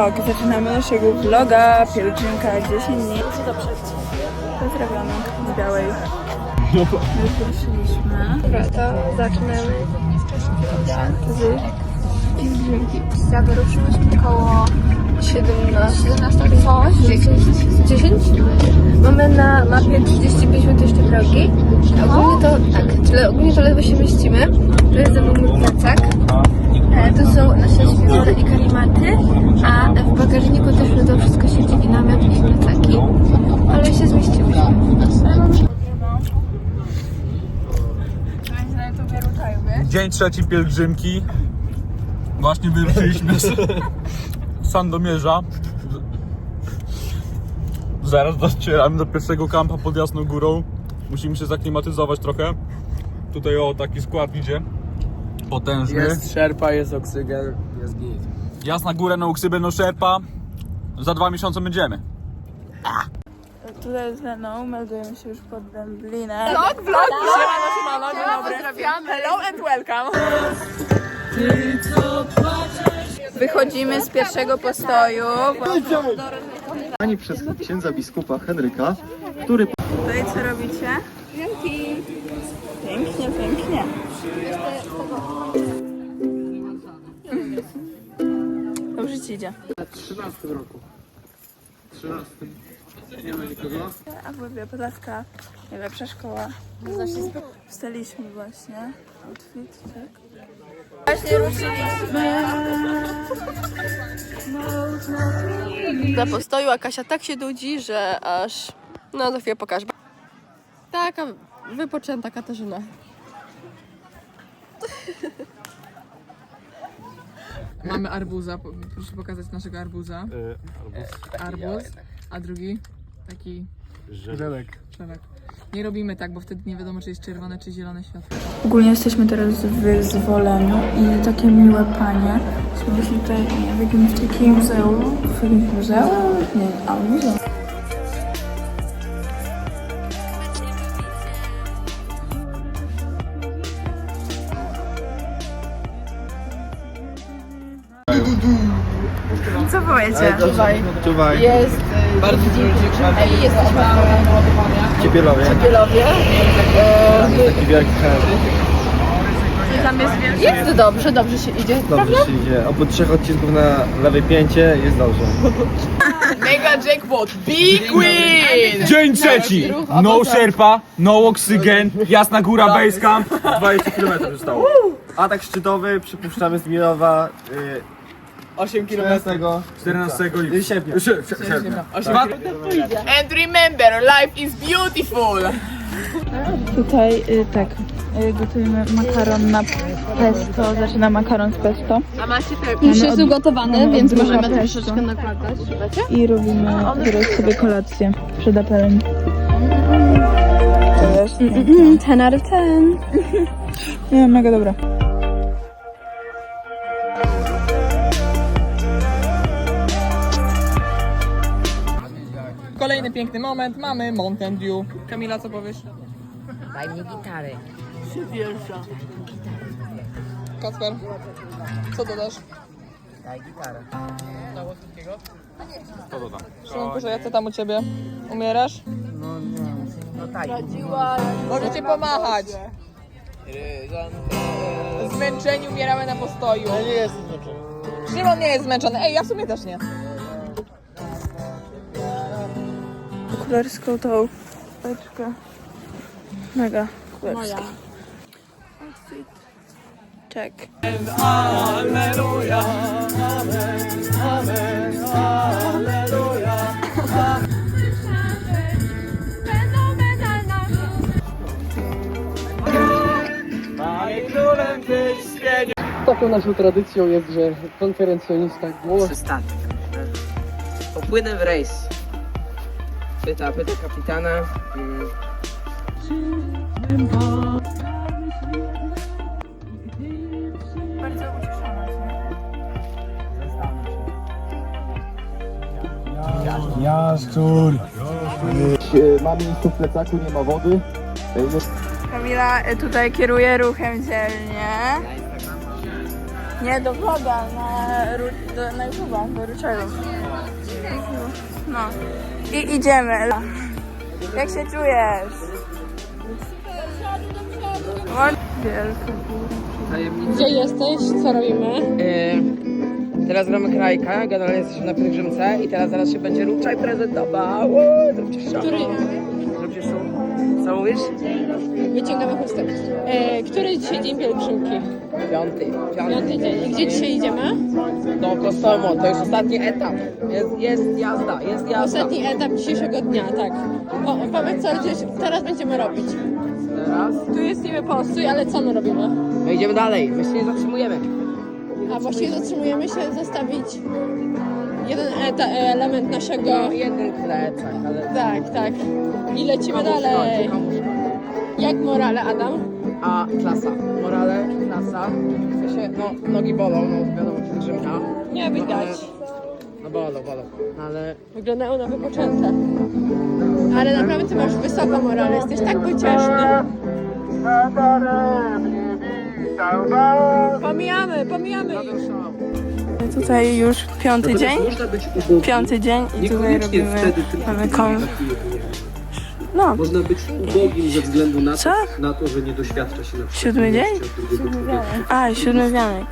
vlog. Zaczynamy naszego vloga. Pielgrzymka 10 dni. Pozdrawiamy z Białej. Wyruszyliśmy. Dobra, to zaczynamy z pielgrzymki. Ja wyruszyłyśmy koło 17, 17 coś, 10. 10? Mamy na mapie 35 minut jeszcze drogi. Ogólnie to, tak, czyli ogólnie to ledwo się mieścimy. Tu jest ze mną mój plecak. E, Tu są nasze śpiwory i karimaty, a w bagażniku też to wszystko siedzi i namiot i plecaki. Ale się zmieściłyśmy. Dzień trzeci pielgrzymki. Właśnie wyruszyliśmy z Sandomierza. Zaraz docieramy do pierwszego kampa pod Jasną Górą. Musimy się zaklimatyzować trochę. Tutaj o taki skład idzie. Potężny. Jest szerpa, jest oksygen, jest git. Jasna Góra, no uksybę, no szerpa. Za dwa miesiące będziemy. Tutaj ze mną meldujemy się już pod Dęblinem. Vlog, vlog! Siemano, siemano, dzień dobry. Pozdrawiamy. Hello and welcome. Wychodzimy z pierwszego postoju. Ani przez księdza biskupa Henryka, który Tutaj co robicie? Idzie. W 13 roku. 13. Nie ma nikogo? A w łebie Podlaska, najlepsza szkoła. Wstaliśmy właśnie. Outfit, tak? Właśnie ruszyliśmy. Na postoju, a Kasia tak się nudzi, że aż... No, za chwilę pokażę. Taka wypoczęta Katarzyna. Mamy arbuza, po- proszę pokazać naszego arbuza. Arbuz, a drugi taki Żelek. szlak. Nie robimy tak, bo wtedy nie wiadomo, czy jest czerwone, czy zielone światło. Ogólnie jesteśmy teraz w wyzwoleniu i takie miłe panie. Jesteśmy tutaj w jakimś takim muzeum. W jakimś muzeum? Nie, a muzeum. Powiecie? Czuwaj, Jest bardzo dużo Ej, jesteśmy Ciepielowie. Cielowie. Taki wielki. Tam jest. Jest dobrze, dobrze się idzie. Dobrze się idzie. Oprócz trzech odcinków na lewej pięcie jest dobrze. Mega jackpot, big win! Dzień trzeci! No szerpa, no oksygen, Jasna Góra, Basecamp. 20 km zostało. Atak szczytowy przypuszczamy z Milowa y, 8 km. 14 14 y, sierpnia. Sie- sie- sierpnia. And remember, life is beautiful! Tutaj y, tak, y, gotujemy makaron na pesto, znaczy na makaron z pesto A macie te... Już Już jest ugotowany, więc możemy troszeczkę nakładać. i robimy teraz sobie kolację przed apelem. To jest piękne. 10 out of 10. Nie, mega dobra. Kolejny piękny moment, mamy Mountain Dew. Kamila, co powiesz? Daj mi gitarę. Kacper, co dodasz? Daj gitarę. To dodam. Szymonku, że ja co tam u ciebie? Umierasz? No daj. Możecie pomachać. Zmęczeni umieramy na postoju. Ja nie jestem zmęczony. Szymon nie jest zmęczony. Ej, ja w sumie też nie. Okularską tą beczkę. Mega kulerska. Outfit. Check. Taką naszą tradycją jest, że konferencjonista głos Przystanek. Popłynę w rejs. Pyta, pyta kapitana. Bardzo ucieszona Ma miejsce w plecaku, nie ma wody. Kamila y, tutaj kieruje ruchem dzielnie. Nie, do vloga na, do, na YouTube'a, do Ruczego. No. I idziemy. Jak się czujesz? Wielki. Gdzie jesteś? Co robimy? Yy, teraz gramy krajka, generalnie jesteśmy na pielgrzymce i teraz zaraz się będzie Ruczaj prezentował. Uuu, Zróbcie szok. Który, Zróbcie szum. Co mówisz? Wyciągamy chustę. E, który dzisiaj dzień pielgrzymki? Piąty. Piąty. Dzień. I gdzie dzisiaj idziemy? Do Kostomo, to już ostatni etap. Jest, jest jazda, jest jazda. Ostatni etap dzisiejszego dnia, tak. Po, powiedz, co gdzieś teraz będziemy robić. Teraz Tu jest niby postój, ale co my robimy? my idziemy dalej, my się nie zatrzymujemy. A właściwie zatrzymujemy się zostawić jeden eta, element naszego... No, jeden plecak, ale... Tak, tak. I lecimy dalej. Jak morale, Adam? A klasa. Morale, klasa. W sensie, no, nogi bolą, no wiadomo, pielgrzymka. Nie widać. No bolą, bolą. Ale Wyglądają na wypoczęte. Ale naprawdę ty masz wysoką morale, jesteś tak pocieszny. Pomijamy, pomijamy ich. Tutaj już piąty dzień. Piąty dzień i tutaj robimy. wtedy tylko Mamy kon... No, Można być ubogim ze względu na to, Co? na to, że nie doświadcza się na przykład Siódmy dzień? miłości od drugiego człowieka. a siódmy wianek.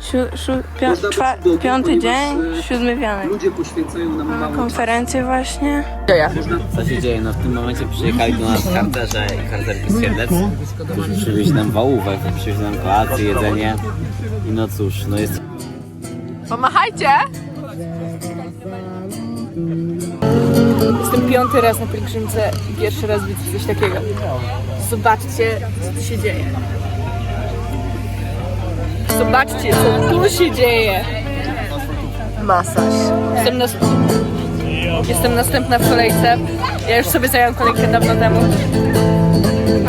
Siu, siu, Można być czwa, ubogim, piąty ponieważ, dzień, e, siódmy wianek. Ludzie poświęcają nam mało czasu. Konferencje właśnie. Co się dzieje? No w tym momencie przyjechali do nas harcerze i harcerki z Siedlec, którzy przywieźli nam wałówek, przywieźli nam kolację, jedzenie i no cóż, no jest Pomachajcie! Jestem piąty raz na pielgrzymce i pierwszy raz widzę coś takiego. Zobaczcie, co tu się dzieje. Zobaczcie, co tu się dzieje. Masaż. Jestem. Jestem następna w kolejce. Ja już sobie zająłem kolejkę dawno temu.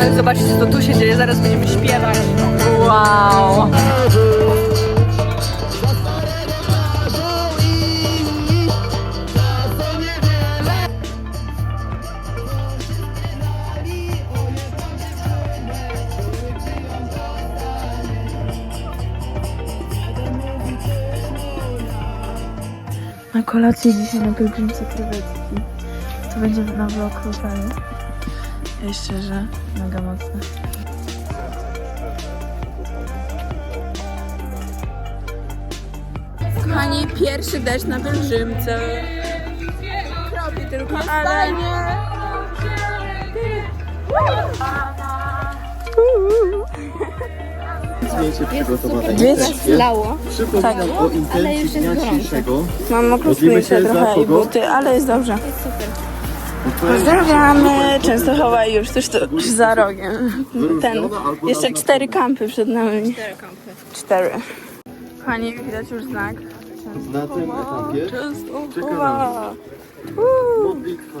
Ale zobaczcie, co tu się dzieje. Zaraz będziemy śpiewać. Wow. Kolację dzisiaj na pielgrzymce krewetki. To będzie na vlog lokalny. Ja szczerze, mega mocne. Kochani, pierwszy deszcz na pielgrzymce. Kropi tylko, ale... zdjęcie przygotowane. Wiesz, Lało. Przypominam o intencji dnia dzisiejszego. mam mokrą Modlimy spójrzę się za trochę i kogo? buty, ale jest dobrze. Pozdrawiamy! Częstochowa już tuż, tuż za rogiem. Ten, jeszcze cztery kampy przed nami. Cztery kampy. Cztery. Kochani, widać już znak. Na tym etapie Częstochowa! modlitwa,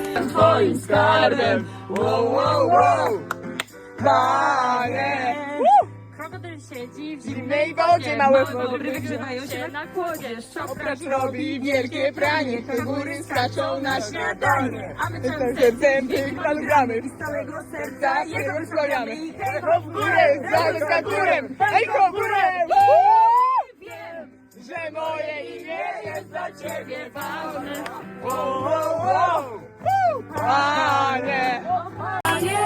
Twoim skarbem! Wow, wow, wow! Panie! Krokodyl siedzi w zimnej wodzie, małe wody wygrzewają się na kłodzie. Oprócz robi wielkie pranie, te góry skaczą na śniadanie. A my sercem piękna gramy, z całego serca jego wspomniamy. Hejko w górę, za górem, hejko w górę! Wiem, że moje imię jest dla ciebie ważne. Wow, wow, wow! Panie! Panie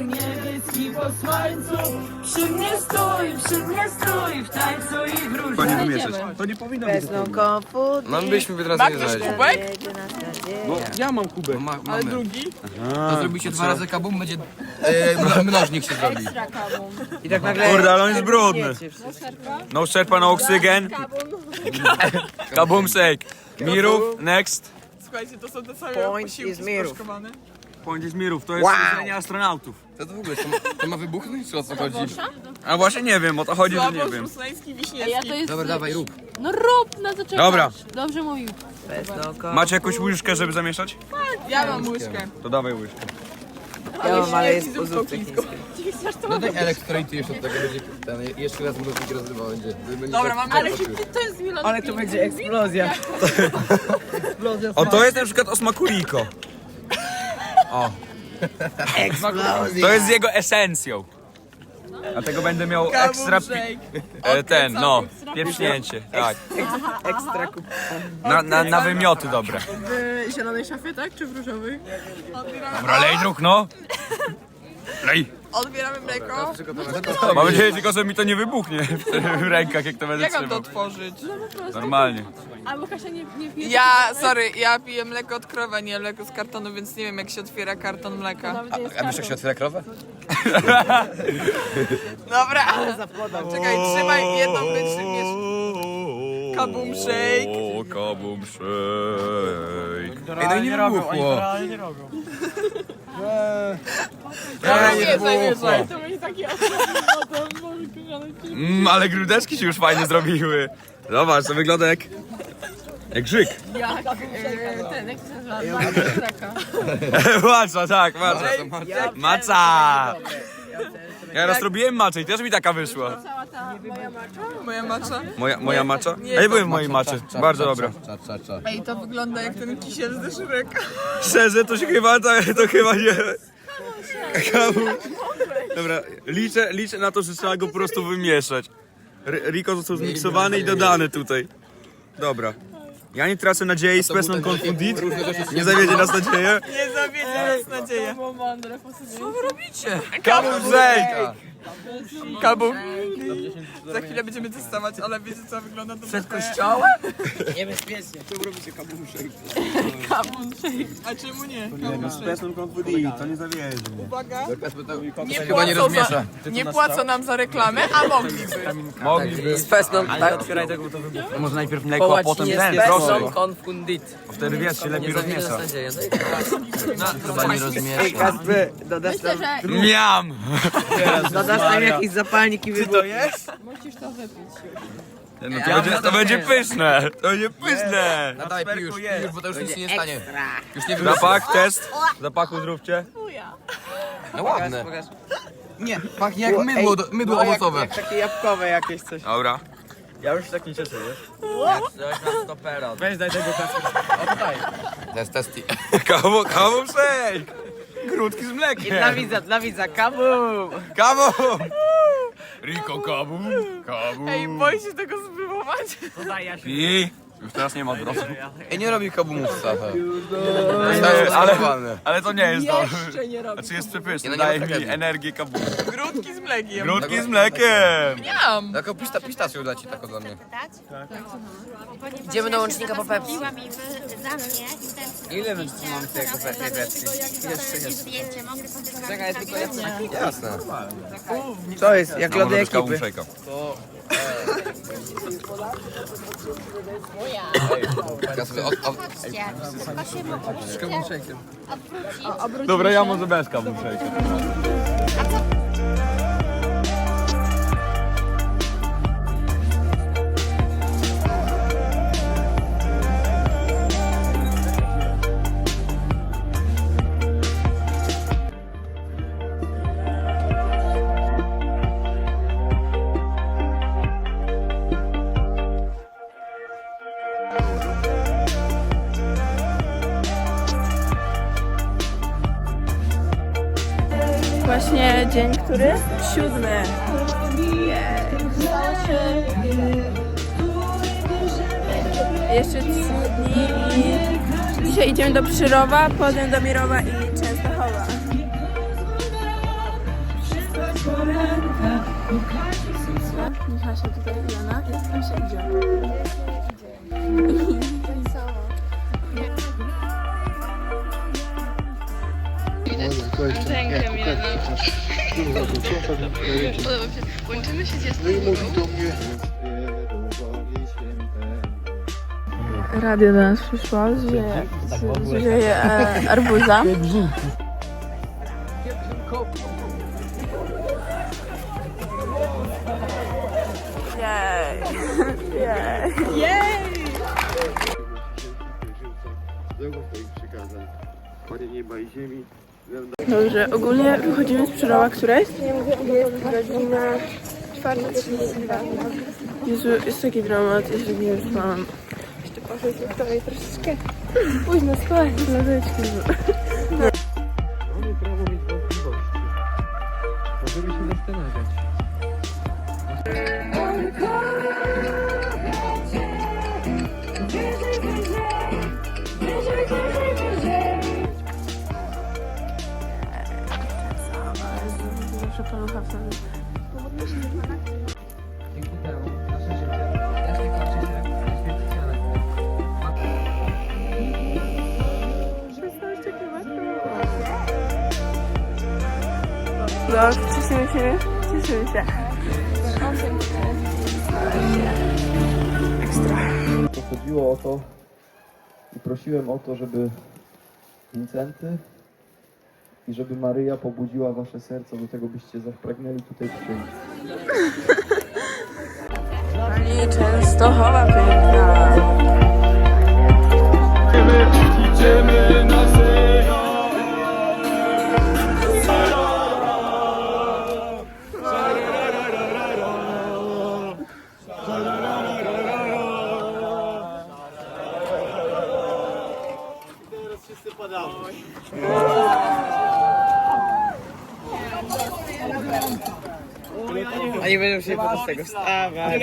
niebieski słońcu Przy mnie stój, przy mnie stój W tańcu i w róży nie wymieszać. To nie powinno być. No my byśmy teraz nie. Kubek? No, ja mam kubek. Ma, Ale drugi? To zrobi się dwa razy kabum, będzie e, mnożnik się zrobi. I tak nagle... Kurde, ale on jest brudny. No szerpa, no oksygen. Kabum shake. Mirów, next. Słuchajcie, to są te same Point posiłki is mirów. sproszkowane. Point jest mirów, to jest Wow. jedzenie astronautów. To, to w ogóle, to, ma- to ma wybuchnąć, czy o co chodzi? A właśnie nie wiem, o to chodzi, że nie Słabo, wiem. szusleński, wiśniewski. Dobra, dawaj, rób. No rób, no to czekasz. Dobra. Dobrze mówił. Macie jakąś łyżkę, żeby zamieszać? Ja mam łyżkę. To dawaj łyżkę. Ja mam, ale jest Wiśniewski z pozówce chińską. chińskie. No daj elektrolity jeszcze od tego będzie ten, jeszcze raz mnożnik rozrywał będzie. będzie Dobra, tak- mamy Ale to jest. Ale to będzie eksplozja. O, to jest na przykład o smaku Rico. O. To jest z jego esencją. Dlatego będę miał ekstra pi- e, ten, no, pieprznięcie, tak. Ekstra kup. Na, na, na wymioty dobre. W zielonej szafie, tak? Czy w różowej? Dobra, lej druk, no. Lej. Odbieramy mleko. Mam nadzieję tylko, że mi to nie wybuchnie w rękach, jak to będę Jak mam to trzymał. otworzyć? Normalnie. Albo Kasia nie, nie pije. Ja, sorry, ja piję mleko od krowy, a nie mleko z kartonu, więc nie wiem jak się otwiera karton mleka. A wiesz jak się otwiera krowę? Dobra, czekaj, trzymaj jedną wytrzymiesz. Kabum shake. O, kabum shake. Ej, no i nie wybuchło. Dobra, nie. To będzie taki Mm, ale grudeczki się już fajnie zrobiły. Zobacz, to wygląda jak... Jak grzyk. Ten, jak się nazywa? Macza, tak, macza. Maca! Ja raz robiłem maczę i też mi taka wyszła. moja macza. Moja, moja macza? Ja byłem w mojej maczy. Bardzo dobra. Ej, to wygląda jak ten kisiel z deszyreka. Szczerze, to się chyba, to, to chyba nie... Kamu. Dobra, liczę, liczę na to, że trzeba go po prostu wymieszać. R- Rico został zmiksowany i dodany tutaj. Dobra. Ja nie tracę nadziei, Spesman Confundit. Nie zawiedzie nas nadzieję. Nie zawiedzie nas nadzieja. Co wy robicie? Shake! Kabum. Za chwilę będziemy testować, ale wiecie co wygląda to Przed Kościołem? Niebezpiecznie. kabum shake. A czemu nie? Kabum shake. Confundit, to nie zawiedzie. Uwaga. Nie płacą, za, nie płacą nam za reklamę, a mogliby. Mogliby. Z festą, tak? Otwieraj tego, bo to wybuchnie. Może najpierw mleko, a potem ten, proszę. konfundit. Wtedy wiesz, się lepiej rozmiesza. Chyba nie rozmiesza. Kasper, dodasz tam, Miam! dodasz tam jakiś zapalnik i wybuch. No to, będzie, to będzie pyszne! To będzie pyszne! No dawaj, pij już, pij już, bo to już nic się nie stanie. Już nie wybuchnie. Zapach, test. Zapachu zróbcie. No ładne. Nie, pachnie jak mydło, do- mydło owocowe. Jak takie jabłkowe jakieś coś. Dobra. Ja już tak nie cieszę, wiesz? Weź daj tego Kasper. To jest testy. Kawu, kawu shake! Grudki z I mlekiem! dla widza, dla widza, kabum! Kawu! Rico kawu, kawu. Ej, boję się tego spróbować. I już teraz nie ma odwrotu. Ej, nie robi kabumówca. Ale, ale to nie jest to. Jeszcze nie robię. Znaczy jest Nie, przepyszne, no nie ma daje mi tragedii. energię kawu. Grudki z mlekiem. Grudki z mlekiem! Miam. Taką pista, pistacją da ci taką dla mnie. Idziemy do łącznika po Pepsi. mi wy, za mnie i ten Ile my tu mamy Pepsi? jeszcze jest. zdjęcie, mogę sobie Czekaj, tylko ja Jasne. Co jest? Jak Ja lody ekipy. Shake'a. Kasper, od, od, odwrócić. Dobra, ja może bez kawu shake'a. Który? Siódmy. Jeszcze trzy dni i dzisiaj idziemy do Przyrowa, potem do Mirowa i Częstochowa. Michała się tutaj Jana tam się idzie. Podoba mi się. Łączymy się z Jasną Radio do nas przyszło, zwieje, zwieje e, arbuza. Jej! Jej! Dobrze, ogólnie wychodzimy z Przerowa, która jest? Jest godzina 4.32. Jezu, jest taki dramat, jeśli nie już mam. Jeszcze poszedł wczoraj troszeczkę późno spać, dlateczki. Cieszymy się, cieszymy się. To chodziło o to i prosiłem o to, żeby Wincenty i żeby Maryja pobudziła wasze serca do tego, byście zapragnęli tutaj przyjść. Pani Częstochowa piękna. Idziemy na A nie będę się z tego. Wstawać.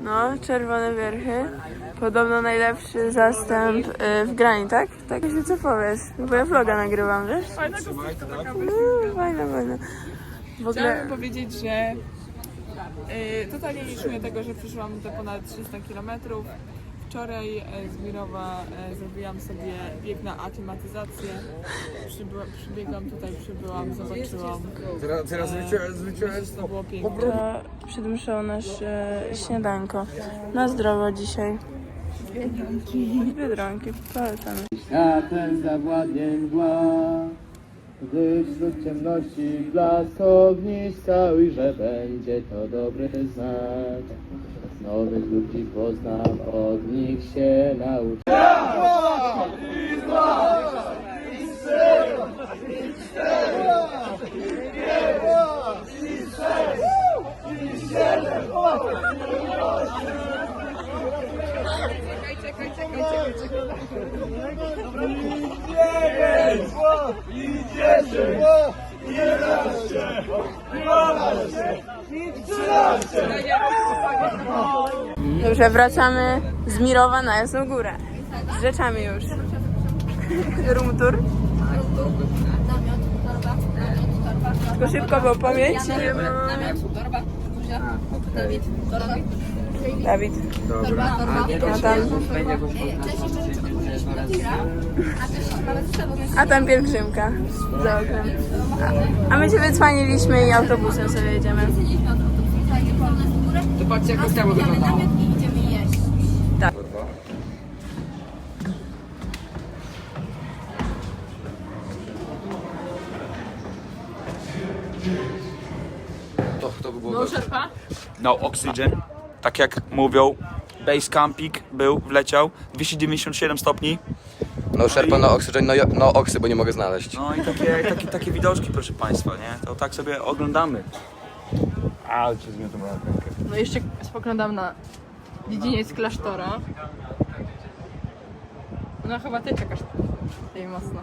No, czerwone wierchy. Podobno najlepszy zastęp y, w grani, tak? Tak, jeśli co powiesz? Bo ja vloga nagrywam, wiesz? Mm, Fajne, fajne. W ogóle... Chciałabym powiedzieć, że y, totalnie nie czuję tego, że przyszłam te ponad 300 km. Wczoraj e, z Mirowa e, zrobiłam sobie bieg na aklimatyzację. Przybyła, przybiegłam tutaj, przybyłam, zobaczyłam. Teraz, teraz zwróciłem, zwróciłem że to było piękne. To przed mszą nasze śniadanko. Na zdrowo dzisiaj. Biedronki. Biedronki, polecam. Światem zawładnie mgła, gdy wśród ciemności blask ogniska ujrzę, będzie to dobry znak. Nowych ludzi poznam, od nich się nauczę. Dobrze, wracamy z Mirowa na Jasną Górę. z rzeczami już. Room tour. Tylko szybko, bo pamięć nie mam. Dawid. A tam, a tam pielgrzymka. Za oknem. A, a my się wycwaniliśmy i autobusem sobie jedziemy. Zobaczcie jak to wyglądało. To, to by było No szerpa? No oxygen, tak jak mówią, base camping był, wleciał, 297 stopni. No Sherpa, no oxygen, no, no oksy, bo nie mogę znaleźć. No i takie, takie, takie widoczki, proszę Państwa, nie? To tak sobie oglądamy. A, czy zmiotem rękę. No jeszcze spoglądam na dziedziniec klasztora. No chyba ty czekasz tej mocno.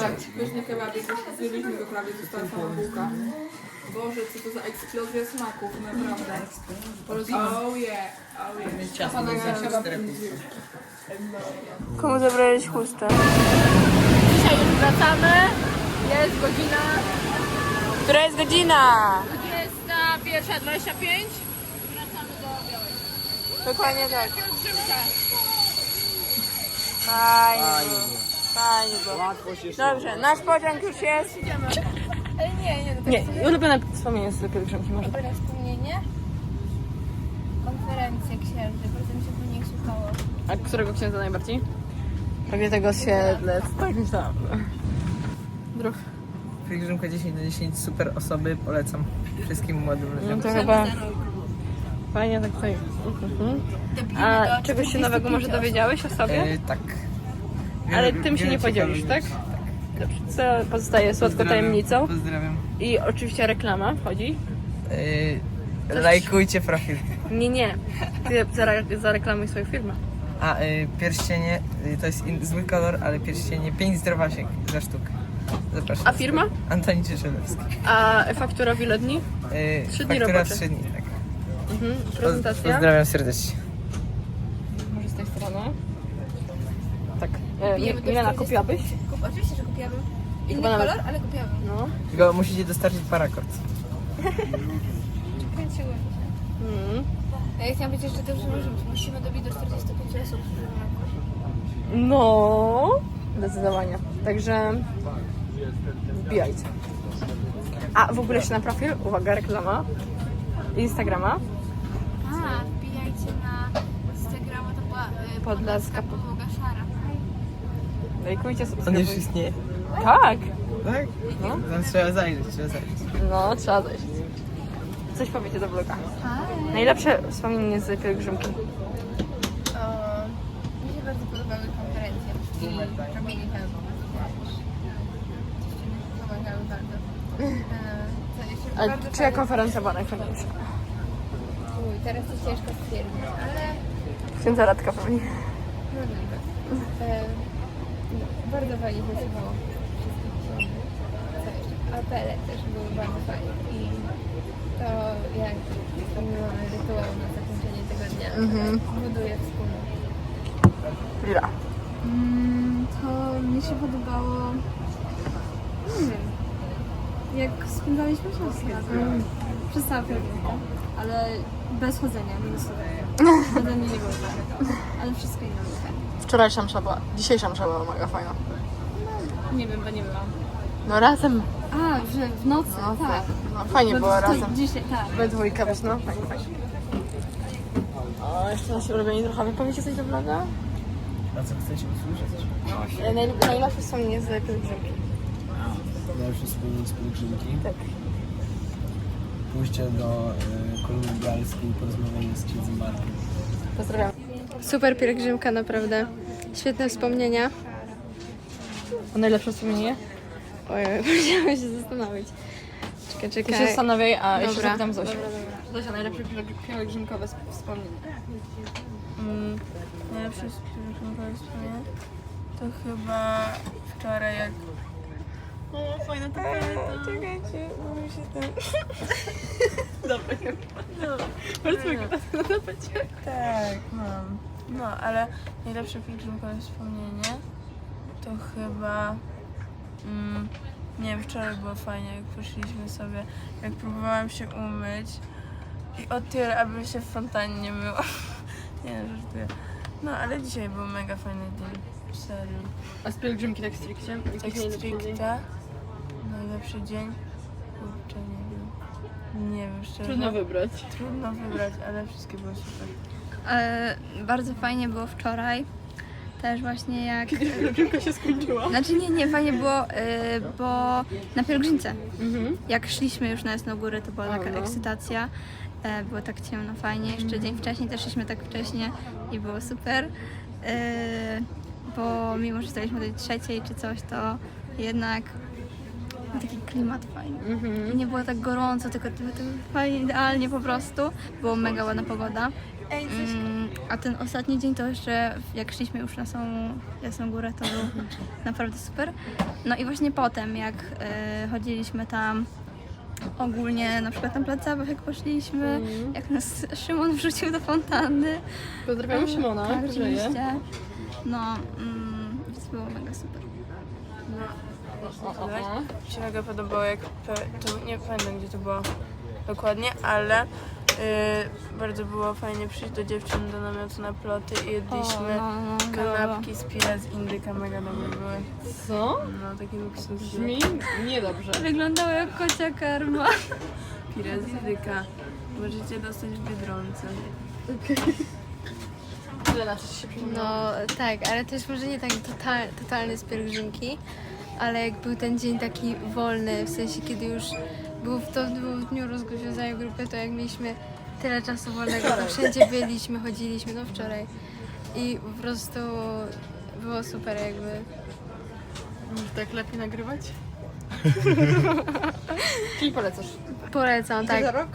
Tak, pyszny kebabik, zjedliśmy go prawie, została sama bułka. Boże, co to za eksplozja smaków, naprawdę. Oh yeah, oh yeah. Ciasto Komu zabrałeś chustę? Dzisiaj już wracamy. Jest godzina Która jest godzina? 21.25. Wracamy do Białej. Dokładnie tak. Fajnie było. Fajnie było. Dobrze, nasz pociąg już jest. Ale nie, nie, Nie, ulubione wspomnienie z pielgrzymki może. Dobre wspomnienie. Konferencja księży, bardzo mi się po nich słuchało. A którego księdza najbardziej? Prawie tego siedlec, tak myślałam. Druh. Pielgrzymka 10 na 10, super osoby, polecam wszystkim młodym No ludziom. to chyba fajnie tak tutaj. Mhm. A czegoś się nowego może dowiedziałeś o sobie? E, tak. Ale tym się nie podzielisz, tak? Dobrze. Co pozostaje słodko tajemnicą? Pozdrawiam. I oczywiście reklama wchodzi. E, lajkujcie profil. Nie, nie. Ty zare- zareklamuj swoją firmę. A y, pierścienie y, to jest in, zły kolor, ale pierścienie 5 zdrowasiek za sztukę. Zapraszam. A firma? Antoni Cieszelewski. A faktura w ile dni? Y, Trzy dni faktura robocze. w 3 dni, tak. Mhm. Poz, Prezentacja. pozdrawiam serdecznie. Może z tej strony. Tak. E, do Milena, 40. kupiłabyś? Kup, oczywiście, że kupiłabym. Inny Chyba nawet- kolor, ale kupiłabym. No. Tylko musicie dostarczyć parakord. Kręciły mi się. Mm. A ja chciałam powiedzieć jeszcze dobrze, że musimy dobić do 45 osób w tym roku. No, zdecydowanie. Także wbijajcie. A w ogóle jeszcze na profil, uwaga, reklama, Instagrama, A, wbijajcie na Instagrama, to była y, Podlaska. podłoga szara. Lajkujcie, On już istnieje. Tak, Tak? No. trzeba zajrzeć, trzeba zajrzeć. no trzeba zejść. Coś powiecie do vloga. Najlepsze wspomnienie z pielgrzymki. O, mi się bardzo podobały konferencje i robienie helmu. Dziewczyny pomagały bardzo. E, Co jeszcze? A bardzo czyja fajne- konferencja była najfajniejsza? Uj, teraz to ciężko stwierdzić, ale Księdza Radka pewnie. możliwe. E, no, bardzo fajnie słuchało wszystkich jeszcze? Apele też były bardzo fajne i to jak mamy rytuał na zakończenie tego dnia, Mhm. buduje wspólnotę. Lila. Mm, to mi się podobało. Nie wiem. Jak spędzaliśmy czas razem. Przez całą pielgrzymkę. Ale bez chodzenia, minusowe. Chodzenie nie było fajne. Ale wszystko inne było fajne. Wczorajsza msza była, dzisiejsza msza była mega fajna. Nie wiem, bo nie byłam. No razem. A, że w nocy, No, tak. No, fajnie No, było to razem. Dzisiaj, tak. We dwójkę być, no fajnie, fajnie. O, jeszcze nasi ulubieni druhowie. Powiecie coś do vloga? A co chcecie usłyszeć? E, Naj, najlepsze wspomnienie z pielgrzymki. Najlepsze wspomnienie z pielgrzymki. Tak. Pójście do y, kolumbialskiej i porozmawianie z księdzem Markiem. Pozdrawiam. Super pielgrzymka, naprawdę. Świetne wspomnienia. A najlepsze wspomnienie? Oj, musiałam się zastanowić. Czekaj, Ty czekaj. się zastanawiaj, a jeszcze Dobra. zapytam Zosię. Dobra, dobra. Zosia, najlepsze pielg- pielgrzymkowe sp- wspomnienie. Mm, najlepsze pielgrzymkowe wspomnienie to chyba wczoraj jak... O, fajna tapeta. Czekajcie, bo mi się ten... Dobra, nie Bardzo na tapecie. Tak, mam. No, ale najlepsze pielgrzymkowe wspomnienie to chyba... Mm, nie wiem, wczoraj było fajnie, jak poszliśmy sobie, jak próbowałam się umyć i od tyle, abym się w fontannie nie myła. nie, żartuję. No, ale dzisiaj był mega fajny dzień. Serio. A z pielgrzymki tak stricte? Tak Jakiś najlepszy dzień? stricte. Najlepszy dzień? Kurczę, nie wiem. Nie wiem, szczerze. Trudno wybrać. Trudno wybrać, ale wszystkie były super. E, bardzo fajnie było wczoraj. Też właśnie jak... Pielgrzymka się skończyła. Znaczy nie, nie, fajnie było, e, bo na pielgrzymce. Mhm. Jak szliśmy już na Jasną Górę, to była taka no. ekscytacja. E, było tak ciemno, fajnie. Jeszcze dzień wcześniej też szliśmy tak wcześnie i było super. E, bo mimo, że staliśmy o tej trzeciej czy coś, to jednak był taki klimat fajny. I nie było tak gorąco, tylko to było fajnie, idealnie po prostu. Było mega ładna pogoda. Mm, a ten ostatni dzień to jeszcze, jak szliśmy już na samą Jasną Górę, to był naprawdę super. No i właśnie potem, jak e, chodziliśmy tam ogólnie, na przykład na plac zabaw, jak poszliśmy, jak nas Szymon wrzucił do fontanny. Pozdrawiam Szymona, tak, żyje. oczywiście. No, mm, więc było mega super. O, o, o. Mi się mega podobało, jak pe- to nie pamiętam gdzie to było dokładnie, ale y, bardzo było fajnie przyjść do dziewczyn do namiotu na ploty i jedliśmy O, no, no, kanapki z pira z indyka, mega dobre były. Co? No, taki luksus. Brzmi niedobrze. Wyglądało jak kocia karma. Pira z indyka. Możecie dostać w Biedronce. Tyle na coś się. No tak, ale też może nie tak total, totalny z pielgrzymki, ale jak był ten dzień taki wolny, w sensie kiedy już był w, to w dniu rozwiązania grupy, to jak mieliśmy tyle czasu wolnego, to wszędzie byliśmy, chodziliśmy, no wczoraj. I po prostu było super jakby. Może tak lepiej nagrywać? Czyli polecasz. Polecam, Tak. tak. za rok?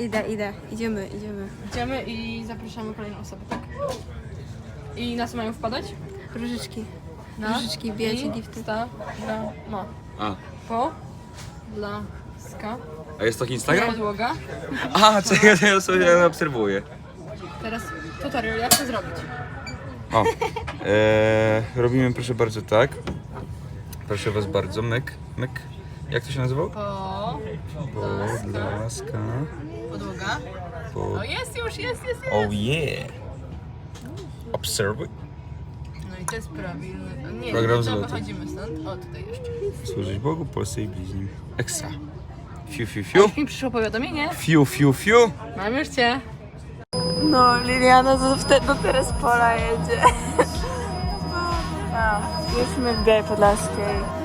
Idę, idę, idziemy, idziemy. Idziemy i zapraszamy kolejne osoby, tak? I na co mają wpadać? Różyczki. Różyczki, bijecie I gifty. Sta, dla, ma. A, Po, dla, ska, a jest taki Instagram? podłoga. A, czekaj, ja sobie obserwuję. Teraz tutorial, jak to zrobić. O, e, robimy proszę bardzo tak. Proszę was bardzo, myk, myk. Jak to się nazywało? Po, Podlaska. podłoga. Pod... O, jest już, jest, jest, jest. Oh yeah. Obserwuj. No i to jest prawilne. Nie, Program to zlotu. wychodzimy stąd. O, tutaj jeszcze. Służyć Bogu, Polsce i bliźnim. Ekstra. Fiu, fiu, fiu. Mi przyszło powiadomienie. Fiu, fiu, fiu. Mam już cię. No, Liliana do, do teraz pola jedzie. Jesteśmy w Gaj Podlaskiej.